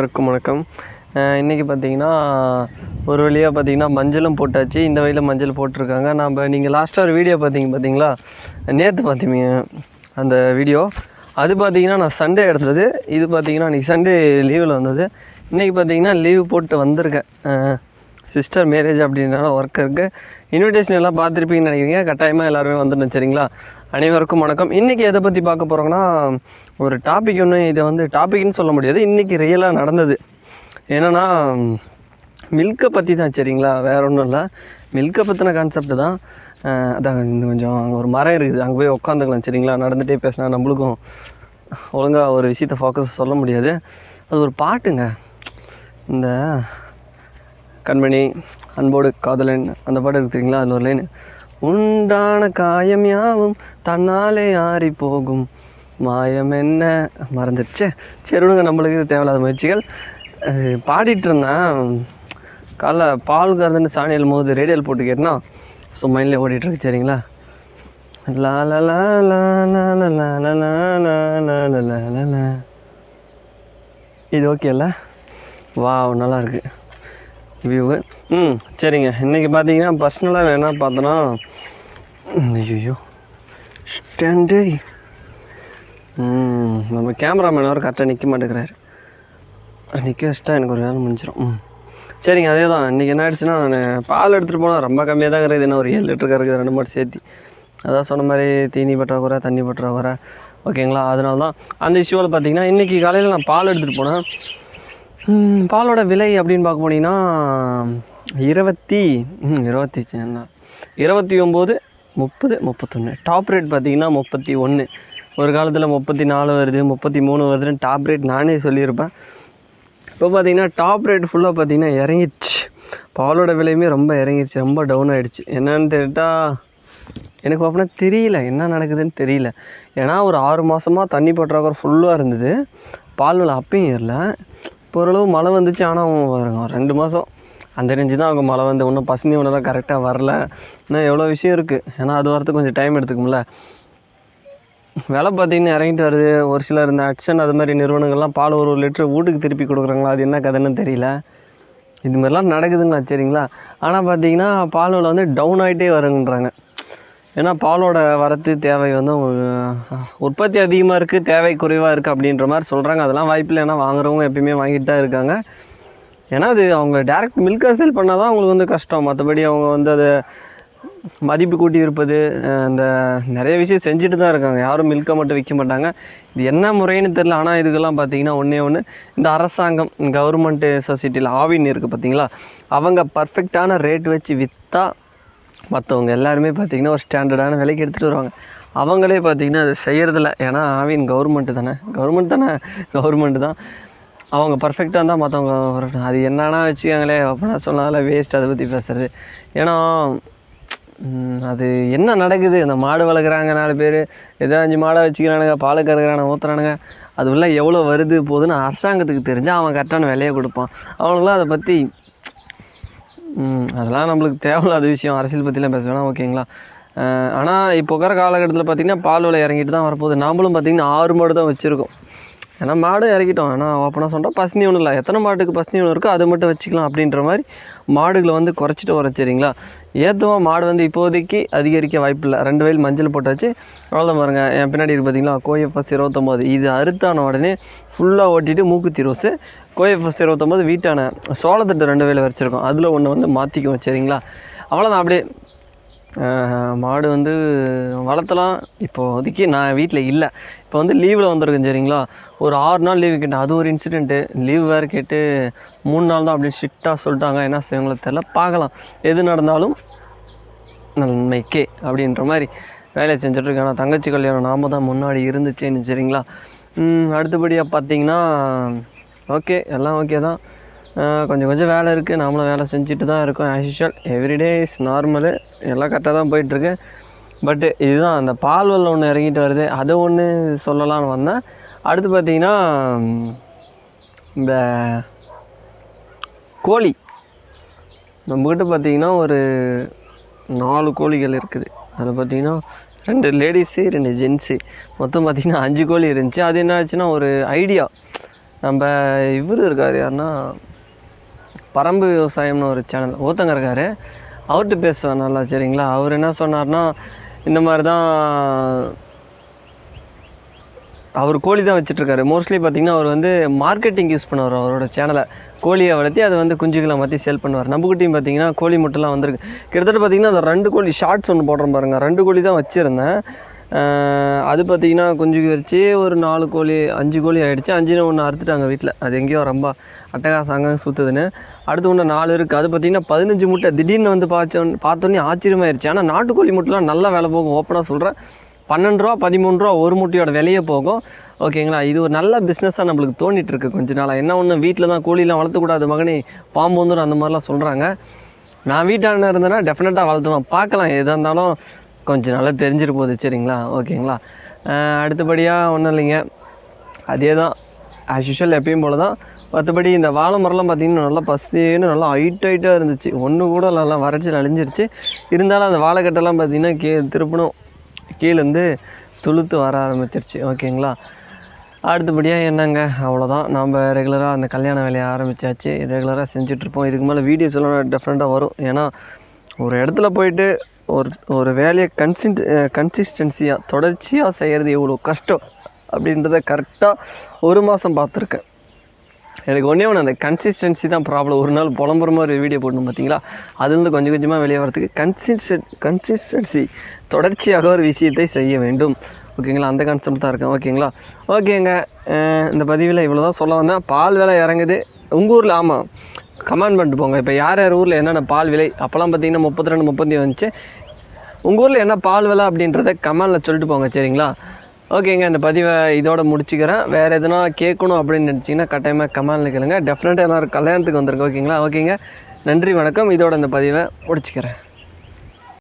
அனைவருக்கும் வணக்கம். இன்றைக்கி பார்த்தீங்கன்னா ஒரு வழியாக பார்த்திங்கன்னா மஞ்சளும் போட்டாச்சு. இந்த வழியில் மஞ்சள் போட்டிருக்காங்க. நம்ம நீங்கள் லாஸ்ட்டாக ஒரு வீடியோ பார்த்தீங்க பார்த்தீங்களா நேற்று பார்த்தீங்க அந்த வீடியோ அது பார்த்தீங்கன்னா நான் சண்டே எடுத்தது. இது பார்த்தீங்கன்னா அன்றைக்கி சண்டே லீவில் வந்தது. இன்றைக்கி பார்த்தீங்கன்னா லீவு போட்டு வந்திருக்கேன். சிஸ்டர் மேரேஜ் அப்படின்னால ஒர்க் இருக்குது இன்விடேஷன் எல்லாம் பார்த்துருப்பீங்கன்னு நினைக்கிறீங்க. கட்டாயமாக எல்லாருமே வந்துடணும் சரிங்களா? அனைவருக்கும் வணக்கம். இன்றைக்கி எதை பற்றி பார்க்க போகிறோங்கன்னா ஒரு டாபிக் ஒன்று இதை வந்து டாபிக்னு சொல்ல முடியாது. இன்றைக்கி ரியலாக நடந்தது. என்னென்னா மில்கை பற்றி தான் சரிங்களா? வேற ஒன்றும் இல்லை. மில்கை பற்றின கான்செப்ட் தான். அதான் இன்னும் கொஞ்சம் அங்கே ஒரு மரம் இருக்குது. அங்கே போய் உட்காந்துக்கலாம் சரிங்களா? நடந்துகிட்டே பேசினா நம்மளுக்கும் ஒழுங்காக ஒரு விஷயத்தை ஃபோக்கஸ் சொல்ல முடியாது. அது ஒரு பாட்டுங்க. இந்த கண்மணி அன்போடு காதலன் அந்த பாட்டு இருக்கு அதில் ஒரு லைன் உண்டான காயம் யாவும் தன்னாலே ஆறி போகும் மாயம் என்ன மறந்துடுச்சே சரி விடுங்க நம்மளுக்கு இது தேவையில்லாத முயற்சிகள் அது பாடிட்டு இருந்தேன் காலைல பால் கறந்துன்னு சாணி எழும்போது ரேடியல் போட்டு கேட்டனா ஸோ மைண்டில் ஓடிட்டுருக்கு சரிங்களா லா லா லா லா லா லா லா லா லா லா லா லா லா லா இது ஓகே இல்லை வா நல்லா இருக்குது வியூவு ம் சரிங்க. இன்றைக்கி பார்த்தீங்கன்னா பர்சனலாக என்ன பார்த்தோன்னா ஐயோ ஸ்டாண்டு ம் நம்ம கேமராமேன் வர கரெக்டாக நிற்க மாட்டேங்கிறாரு. நிற்க வச்சுட்டா எனக்கு ஒரு வேலை முடிஞ்சிடும் ம். சரிங்க அதே தான் இன்றைக்கி என்ன ஆயிடுச்சுன்னா நான் பால் எடுத்துகிட்டு போனால் ரொம்ப கம்மியாக தான் இருக்குது. என்ன ஒரு ஏழு லிட்டருக்கு இருக்குது ரெண்டு மாட்டு சேர்த்து. அதான் சொன்ன மாதிரி தீனி பற்றாக்குறை தண்ணி பற்றாக்குறை ஓகேங்களா? அதனால தான் அந்த இஷ்யூவில் பார்த்தீங்கன்னா இன்றைக்கி காலையில் நான் பால் எடுத்துகிட்டு போனேன். பாலோட விலை அப்படின்னு பார்க்க போனீங்கன்னா இருபத்தி இருபத்தி இருபத்தி ஒம்பது முப்பது முப்பத்தொன்று டாப் ரேட் பார்த்தீங்கன்னா முப்பத்தி ஒன்று ஒரு காலத்தில் முப்பத்தி நாலு வருது முப்பத்தி மூணு வருதுன்னு டாப் ரேட் நானே சொல்லியிருப்பேன். இப்போ பார்த்தீங்கன்னா டாப் ரேட் ஃபுல்லாக பார்த்தீங்கன்னா இறங்கிடுச்சு. பாலோட விலையுமே ரொம்ப இறங்கிடுச்சு ரொம்ப டவுன் ஆகிடுச்சு என்னன்னு கேட்டால் எனக்கு அப்படின்னா தெரியல என்ன நடக்குதுன்னு தெரியல. ஏன்னா ஒரு ஆறு மாதமாக தண்ணி பற்றாக்குறை ஃபுல்லாக இருந்தது. பால் விலை அப்பயும் ஏறல. ஓரளவு மழை வந்துச்சு ஆனால் வருங்க ஒரு ரெண்டு மாதம் அந்த ரேஞ்சு தான் அவங்க மழை வந்து இன்னும் பசுந்தி ஒன்றெல்லாம் கரெக்டாக வரல. இன்னும் எவ்வளோ விஷயம் இருக்குது ஏன்னா அது வரத்துக்கு கொஞ்சம் டைம் எடுத்துக்கும்ல. விலை பார்த்தீங்கன்னா இறங்கிட்டு வருது. ஒரு சிலர் இந்த அட்சன் அது மாதிரி நிறுவனங்கள்லாம் பால் ஒரு ஒரு லிட்டர் வீட்டுக்கு திருப்பி கொடுக்குறாங்களா? அது என்ன கதைன்னு தெரியல. இது மாதிரிலாம் நடக்குதுங்களா? சரிங்களா ஆனால் பார்த்தீங்கன்னா பால் விலை வந்து டவுன் ஆகிட்டே வருங்கன்றாங்க. ஏன்னா பாலோட வரத்து தேவை வந்து அவங்க உற்பத்தி அதிகமாக இருக்குது தேவை குறைவாக இருக்குது அப்படின்ற மாதிரி சொல்கிறாங்க அதெல்லாம் வாய்ப்பில் ஏன்னா வாங்குறவங்க எப்பயுமே வாங்கிட்டு தான் இருக்காங்க. ஏன்னா அது அவங்க டேரெக்ட் மில்காக சேல் பண்ணால் தான் அவங்களுக்கு வந்து கஷ்டம். மற்றபடி அவங்க வந்து அதை மதிப்பு கூட்டி இருப்பது இந்த நிறைய விஷயம் செஞ்சுட்டு தான் இருக்காங்க. யாரும் மில்கை மட்டும் விற்க மாட்டாங்க. இது என்ன முறைன்னு தெரில ஆனால் இதுக்கெல்லாம் பார்த்தீங்கன்னா ஒன்றே ஒன்று இந்த அரசாங்கம் கவர்மெண்ட்டு சொசைட்டியில் ஆவின் இருக்குது பார்த்தீங்களா? அவங்க பர்ஃபெக்டான ரேட் வச்சு விற்றா மற்றவங்க எல்லாருமே பார்த்திங்கன்னா ஒரு ஸ்டாண்டர்டான விலைக்கு எடுத்துகிட்டு வருவாங்க. அவங்களே பார்த்திங்கன்னா அது செய்கிறதில்ல ஏன்னா ஆவின் கவர்மெண்ட்டு தானே. கவர்மெண்ட் தானே? கவர்மெண்ட்டு தான். அவங்க பர்ஃபெக்டாக இருந்தால் மற்றவங்க வரட்டும். அது என்னன்னா வச்சுக்காங்களே அப்படின்னா சொன்னால வேஸ்ட் அதை பற்றி பேசுகிறது ஏன்னா அது என்ன நடக்குது? இந்த மாடு வளர்க்குறாங்க நாலு பேர். ஏதோ அஞ்சு மாடை வச்சுக்கிறானுங்க பால் கறக்குறானுங்க ஊற்றுறானுங்க அதுவெல்லாம் எவ்வளோ வருது போகுதுன்னு அரசாங்கத்துக்கு தெரிஞ்சால் அவன் கரெக்டான விலையை கொடுப்பான். அவனுங்களாம் அதை பற்றி அதெல்லாம் நம்மளுக்கு தேவையில்லாத விஷயம். அரசியல் பற்றிலாம் பேச வேணாம் ஓகேங்களா? ஆனால் இப்போ இருக்கிற காலகட்டத்தில் பார்த்திங்கன்னா பால் விலை இறங்கிட்டு தான் வரப்போகுது. நாமளும் பார்த்திங்கன்னா ஆறு மாடு தான் வச்சுருக்கோம். ஏன்னா மாடு இறக்கிட்டோம். ஏன்னா ஓப்பனாக சொல்கிறோம் பசுனி ஒன்றும் இல்லை எத்தனை மாட்டுக்கு பசுனி ஒன்று இருக்கோ அதை மட்டும் வச்சுக்கலாம் அப்படின்ற மாதிரி மாடுகளை வந்து குறைச்சிட்டு வரோம் சரிங்களா? ஏற்றுவோம் மாடு வந்து இப்போதைக்கு அதிகரிக்க வாய்ப்பில்லை. ரெண்டு வயல் மஞ்சள் போட்டாச்சு. அவ்வளோதான் பாருங்கள் என் பின்னாடி இருக்கு பார்த்தீங்களா கோஎஃப்எஸ் இருபத்தொம்போது. இது அறுத்தான உடனே ஃபுல்லாக ஓட்டிட்டு மூக்குத்தி ரோஸு. கோஎஃப்எஸ் இருபத்தொம்போது வீட்டான சோளத்தட்டு ரெண்டு வேலை வச்சுருக்கோம் அதில் ஒன்று வந்து மாற்றிக்குவோம் சரிங்களா? அவ்வளோதான் அப்படியே மாடு வந்து வளர்த்தலாம். இப்போதைக்கு நான் வீட்டில் இல்லை. இப்போ வந்து லீவில் வந்திருக்கேன் சரிங்களா? ஒரு ஆறு நாள் லீவு கேட்டேன். அது ஒரு இன்சிடெண்ட்டு லீவ் வேறு கேட்டு மூணு நாள் தான் அப்படி ஸ்ட்ரிக்டாக சொல்லிட்டாங்க. என்ன செய்வாங்களோ தெரில பார்க்கலாம். எது நடந்தாலும் நன்மைக்கே அப்படின்ற மாதிரி வேலையை செஞ்சுட்ருக்கேன் ஆனால் தங்கச்சி கல்யாணம் நாம தான் முன்னாடி இருந்துச்சேன்னு சரிங்களா? அடுத்தபடியாக பார்த்தீங்கன்னா ஓகே எல்லாம் ஓகே தான். கொஞ்சம் கொஞ்சம் வேலை இருக்குது நாமளும் வேலை செஞ்சுட்டு தான் இருக்கோம் as usual everyday is normal எல்லாம் கரெக்டாக தான் போயிட்டுருக்கு. பட்டு இதுதான் அந்த பால் வல்ல ஒன்று இறங்கிட்டு வருது. அது ஒன்று சொல்லலாம்னு வந்தேன் அடுத்து பார்த்திங்கன்னா இந்த கோழி. நம்மக்கிட்ட பார்த்தீங்கன்னா ஒரு நாலு கோழிகள் இருக்குது. அதில் பார்த்தீங்கன்னா ரெண்டு லேடிஸு ரெண்டு ஜென்ஸு மொத்தம் பார்த்திங்கன்னா அஞ்சு கோழி இருந்துச்சு. அது என்ன ஆச்சுன்னா ஒரு ஐடியா நம்ம இவர் இருக்கார் யாருன்னா பரம்பு விவசாயம்னு ஒரு சேனல் ஒருத்தங்க இருக்கார். அவர்கிட்ட பேசுவேன் நல்லா சரிங்களா? அவர் என்ன சொன்னார்னா இந்த மாதிரி தான் அவர் கோழி தான் வச்சிட்ருக்காரு மோஸ்ட்லி பார்த்தீங்கன்னா அவர் வந்து மார்க்கெட்டிங் யூஸ் பண்ணுவார் அவரோட சேனலை கோழியை வளர்த்தி அதை வந்து குஞ்சுகளை மாற்றி சேல் பண்ணுவார். நம்புக்குட்டியும் பார்த்தீங்கன்னா கோழி முட்டைலாம் வந்திருக்கு. கிட்டத்தட்ட பார்த்தீங்கன்னா அந்த ரெண்டு கோழி ஷார்ட்ஸ் ஒன்று போடுற பாருங்க. ரெண்டு கோழி தான் வச்சுருந்தேன். அது பார்த்தீங்கன்னா குஞ்சு வச்சு ஒரு நாலு கோழி அஞ்சு கோழி ஆகிடுச்சு அஞ்சுன்னு ஒன்று அறுத்துட்டாங்க வீட்டில் அது எங்கேயோ ரொம்ப அட்டகாசம் அங்கே சுற்றுதுன்னு அடுத்து ஒன்று நாலு இருக்குது அது பார்த்தீங்கன்னா பதினஞ்சு முட்டை திடீர்னு வந்து பார்த்தோன்னு பார்த்தோன்னே ஆச்சரியமாயிருச்சு. ஆனால் நாட்டுக்கோழி முட்டைலாம் நல்லா வேலை போகும். ஓப்பனாக சொல்கிறேன் பன்னெண்டு ரூபா பதிமூணு ரூபா ஒரு முட்டையோட விலையே போகும். ஓகேங்களா இது ஒரு நல்ல பிஸ்னஸாக நம்மளுக்கு தோணிட்டு இருக்கு கொஞ்ச நாளாக என்ன ஒன்று வீட்டில் தான் கோழிலாம் வளர்த்தக்கூடாது மகனே. பாம்பு வந்துடும் அந்த மாதிரிலாம் சொல்கிறாங்க நான் வீட்டான இருந்தேன்னா டெஃபினட்டாக வளர்த்துவேன். பார்க்கலாம் எதாக இருந்தாலும் கொஞ்சம் நல்லா தெரிஞ்சிட்டு போகுது. சரிங்களா? ஓகேங்களா அடுத்தபடியாக ஒன்றும் இல்லைங்க. அதே தான் ஆஸ் யூஷுவல் எப்பயும் போல தான் மற்றபடி இந்த வாழை மரம்லாம் பார்த்தீங்கன்னா நல்லா பசுன்னு நல்லா ஹைட் ஹைட்டாக இருந்துச்சு. ஒன்று கூட நல்லா வறட்சி அழிஞ்சிருச்சு. இருந்தாலும் அந்த வாழைக்கட்டெல்லாம் பார்த்திங்கன்னா கீ திருப்பணும் கீழேருந்து துளுத்து வர ஆரம்பிச்சிருச்சு. ஓகேங்களா? அடுத்தபடியாக என்னங்க? அவ்வளோதான் நம்ம ரெகுலராக அந்த கல்யாண வேலையை ஆரம்பித்தாச்சு ரெகுலராக செஞ்சிட்ருப்போம் இதுக்கு மேலே வீடியோஸ் எல்லாம் டிஃப்ரெண்ட்டாக வரும். ஏன்னா ஒரு இடத்துல போயிட்டு ஒரு ஒரு வேலையை கன்சிஸ்ட் கன்சிஸ்டன்சியாக தொடர்ச்சியாக செய்கிறது எவ்வளோ கஷ்டம். அப்படின்றத கரெக்டாக ஒரு மாதம் பார்த்துருக்கேன். எனக்கு ஒன்றே ஒன்று அந்த கன்சிஸ்டன்சி தான் ப்ராப்ளம் ஒரு நாள் புலம்புற மாதிரி வீடியோ போடணும் பார்த்தீங்களா அதுலேருந்து கொஞ்சம் கொஞ்சமாக வெளியே வரதுக்கு கன்சிஸ்டன் கன்சிஸ்டன்சி தொடர்ச்சியாக ஒரு விஷயத்தை செய்ய வேண்டும். ஓகேங்களா? அந்த கான்செப்ட் தான் இருக்கேன். ஓகேங்களா? ஓகேங்க. இந்த பதிவில் இவ்வளோ தான் சொல்ல வந்தேன். பால் விலை இறங்குது. உங்கள் ஊரில் ஆமாம் கமெண்ட் பண்ணிட்டு போங்க. இப்போ யார் யார் ஊரில் என்னென்ன பால் விலை? அப்போல்லாம் பார்த்தீங்கன்னா முப்பத்தி ரெண்டு முப்பத்தி வந்துச்சு உங்கள் ஊரில் என்ன பால் விலை அப்படின்றத கமெண்டில் சொல்லிட்டு போங்க சரிங்களா? ஓகேங்க இந்த பதிவை இதோட முடிச்சுக்கிறேன். வேறு எதுனா கேட்கணும் அப்படின்னு நினச்சிங்கன்னா கட்டாயமாக கமால் கேளுங்க. டெஃபினட்டாக எல்லோரும் கல்யாணத்துக்கு வந்திருக்கு ஓகேங்களா? ஓகேங்க. நன்றி வணக்கம். இதோட இந்த பதிவை முடிச்சுக்கிறேன்.